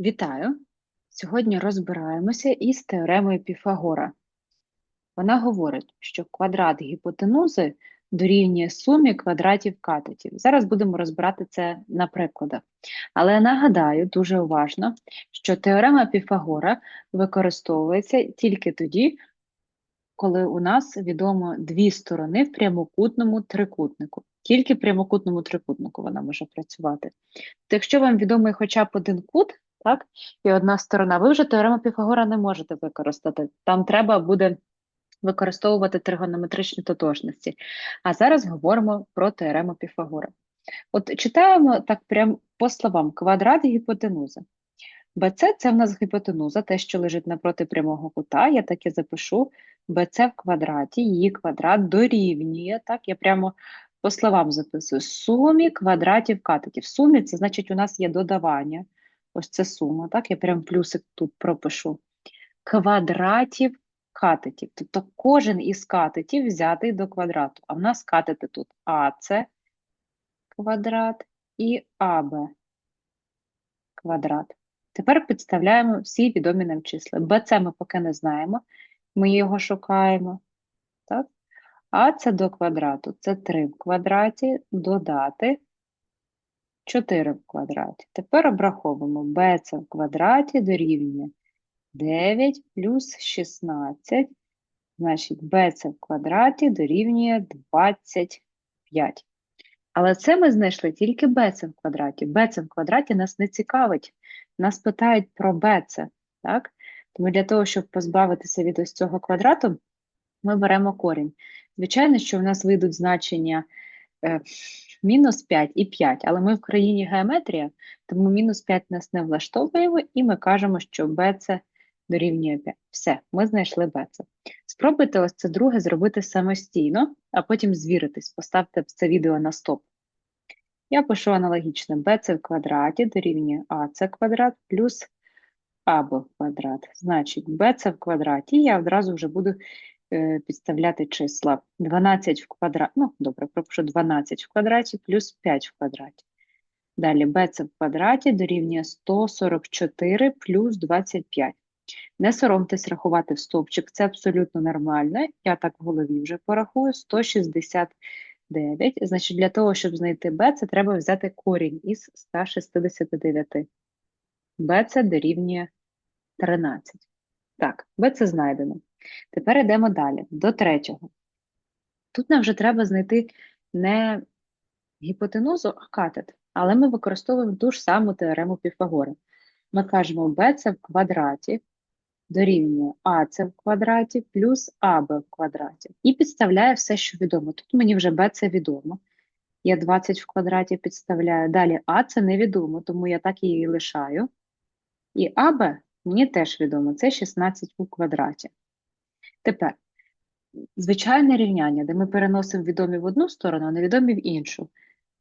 Вітаю! Сьогодні розбираємося із теоремою Піфагора. Вона говорить, що квадрат гіпотенузи дорівнює сумі квадратів катетів. Зараз будемо розбирати це на прикладах. Але нагадаю дуже уважно, що теорема Піфагора використовується тільки тоді, коли у нас відомо дві сторони в прямокутному трикутнику. Тільки в прямокутному трикутнику вона може працювати. Якщо вам відомий хоча б один кут, так, і одна сторона, ви вже теорему Піфагора не можете використати. Там треба буде використовувати тригонометричні тотожності. А зараз говоримо про теорему Піфагора. От читаємо так прямо по словам: квадрат гіпотенузи. BC – це в нас гіпотенуза, те, що лежить напроти прямого кута. Я так і запишу BC в квадраті, її квадрат дорівнює. Так, я прямо по словам записую сумі квадратів катетів. Сумі це значить, у нас є додавання. Ось це сума, так? Я прям плюсик тут пропишу. Квадратів катетів. Тобто кожен із катетів взятий до квадрату. А в нас катети тут АЦ квадрат і АБ квадрат. Тепер підставляємо всі відомі нам числа. БЦ ми поки не знаємо, ми його шукаємо. Так? А це до квадрату. Це 3 в квадраті додати 4 в квадраті. Тепер обраховуємо БЦ в квадраті дорівнює 9 плюс 16. Значить, БЦ в квадраті дорівнює 25. Але це ми знайшли тільки БЦ в квадраті. БЦ в квадраті нас не цікавить. Нас питають про БЦ. Так? Тому для того, щоб позбавитися від ось цього квадрату, ми беремо корінь. Звичайно, що в нас вийдуть значення е, мінус 5 і 5, але ми в країні геометрія, тому мінус 5 нас не влаштовуємо, і ми кажемо, що БЦ дорівнює 5. Все, ми знайшли БЦ. Спробуйте ось це друге зробити самостійно, а потім звіритись, поставте це відео на стоп. Я пишу аналогічно BC в квадраті дорівнює АЦ квадрат плюс АБ квадрат. Значить, BC в квадраті я одразу вже буду підставляти числа. 12 в квадраті, ну, добре, пропишу 12 в квадраті плюс 5 в квадраті. Далі BC в квадраті дорівнює 144 плюс 25. Не соромтесь рахувати в стовпчик, це абсолютно нормально. Я так в голові вже порахую 169. Значить, для того, щоб знайти b, це треба взяти корінь із 169. b це дорівнює 13. Так, b це знайдено. Тепер йдемо далі, до третього. Тут нам вже треба знайти не гіпотенузу, а катет, але ми використовуємо ту ж саму теорему Піфагора. Ми кажемо b це в квадраті дорівнює АЦ в квадраті плюс АБ в квадраті. І підставляю все, що відомо. Тут мені вже Б це відомо. Я 20 в квадраті підставляю. Далі А це невідомо, тому я так її лишаю. І АБ мені теж відомо, це 16 у квадраті. Тепер, звичайне рівняння, де ми переносимо відомі в одну сторону, а невідомі в іншу.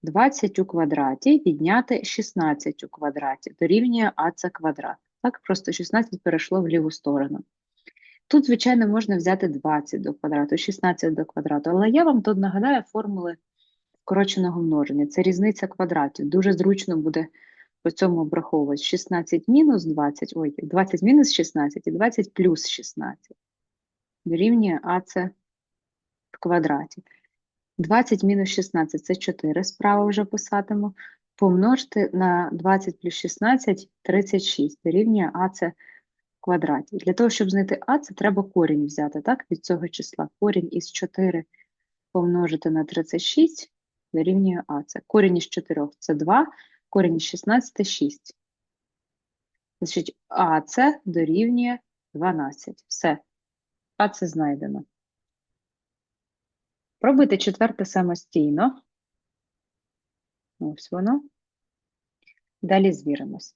20 у квадраті відняти 16 у квадраті дорівнює АЦ квадрат. Так, просто 16 перейшло в ліву сторону. Тут, звичайно, можна взяти 20 до квадрату, 16 до квадрату, але я вам тут нагадаю формули скороченого множення. Це різниця квадратів. Дуже зручно буде по цьому обраховувати 16 мінус 20, ой, 20 мінус 16 і 20 плюс 16. Дорівнює АЦ в квадраті. 20 мінус 16 це 4, справа вже писатиму помножити на 20 плюс 16 36 дорівнює АЦ в квадраті. Для того, щоб знайти А, це треба корінь взяти, так, від цього числа. Корінь із 4 помножити на 36 дорівнює АЦ. Корінь із 4 це 2, корінь із 16 6. Значить, АЦ дорівнює 12. Все. АЦ знайдено. Пробуйте четверте самостійно. Ось воно. Далі звіримось.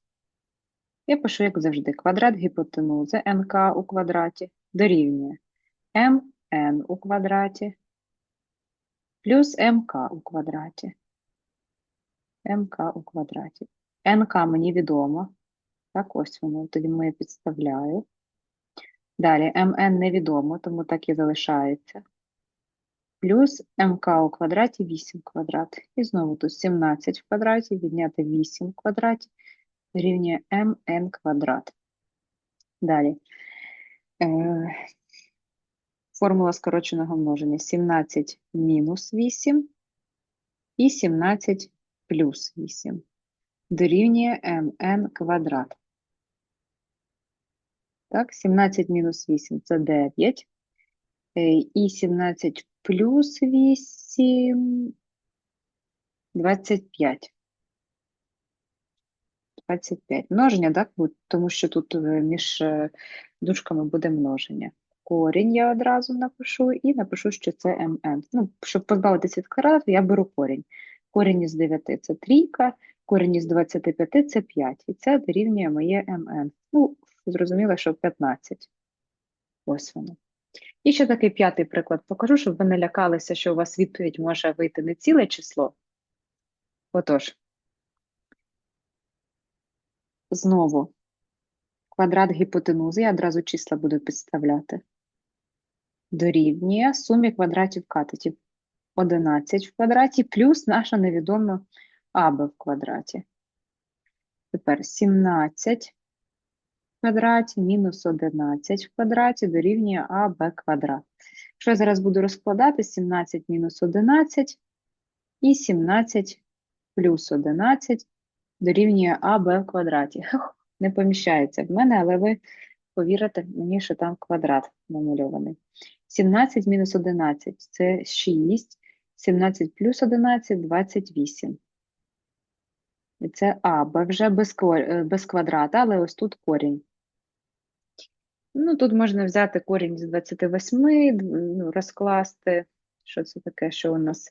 Я пишу, як завжди, квадрат гіпотенузи НК у квадраті дорівнює МН у квадраті плюс МК у квадраті. МК у квадраті. НК мені відомо. Так, ось воно, тоді ми підставляю. Далі МН невідомо, тому так і залишається плюс МК у квадраті 8 квадрат. І знову тут 17 в квадраті, відняти 8 в квадраті, дорівнює mn квадрат. Далі. Е, формула скороченого множення 17 мінус 8 і 17 плюс 8 дорівнює mn квадрат. Так, 17 мінус 8 – це 9. Е, І 17 плюс 8 – 25. 25. Множення, так, тому що тут е, між е, дужками буде множення. Корінь я одразу напишу і напишу, що це mn. Ну, щоб позбавитися від квадрату, я беру корінь. Корінь із 9 – це трійка, корінь із 25 – це 5. І це дорівнює моє mn. Ну, зрозуміло, що 15. Ось воно. І ще такий п'ятий приклад покажу, щоб ви не лякалися, що у вас відповідь може вийти не ціле число. Отож, знову квадрат гіпотенузи, я одразу числа буду підставляти. Дорівнює сумі квадратів катетів. 11 в квадраті плюс наша невідома АБ в квадраті. Тепер 17 в квадраті мінус 11 в квадраті дорівнює АБ квадрат. Якщо я зараз буду розкладати 17 мінус 11 і 17 плюс 11 дорівнює АБ в квадраті. Не поміщається в мене, але ви повірите мені, що там квадрат намальований. 17 мінус 11 – це 6, 17 плюс 11 – 28. І це АБ вже без квадрата, але ось тут корінь. Ну, тут можна взяти корінь з 28, ну, розкласти. Що це таке, що у нас?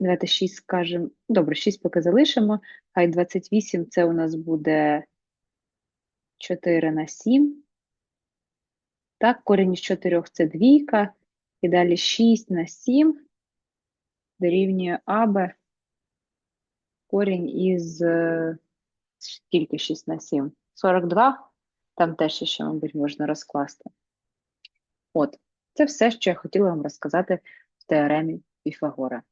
Давайте 6 скажемо. Добре, 6 поки залишимо. Хай 28 це у нас буде 4 на 7. Так, корінь із 4 це двійка. І далі 6 на 7 дорівнює АБ. Корінь із е, скільки 6 на 7? 42. Там теж ще, мабуть, можна розкласти. От, це все, що я хотіла вам розказати в теоремі Піфагора.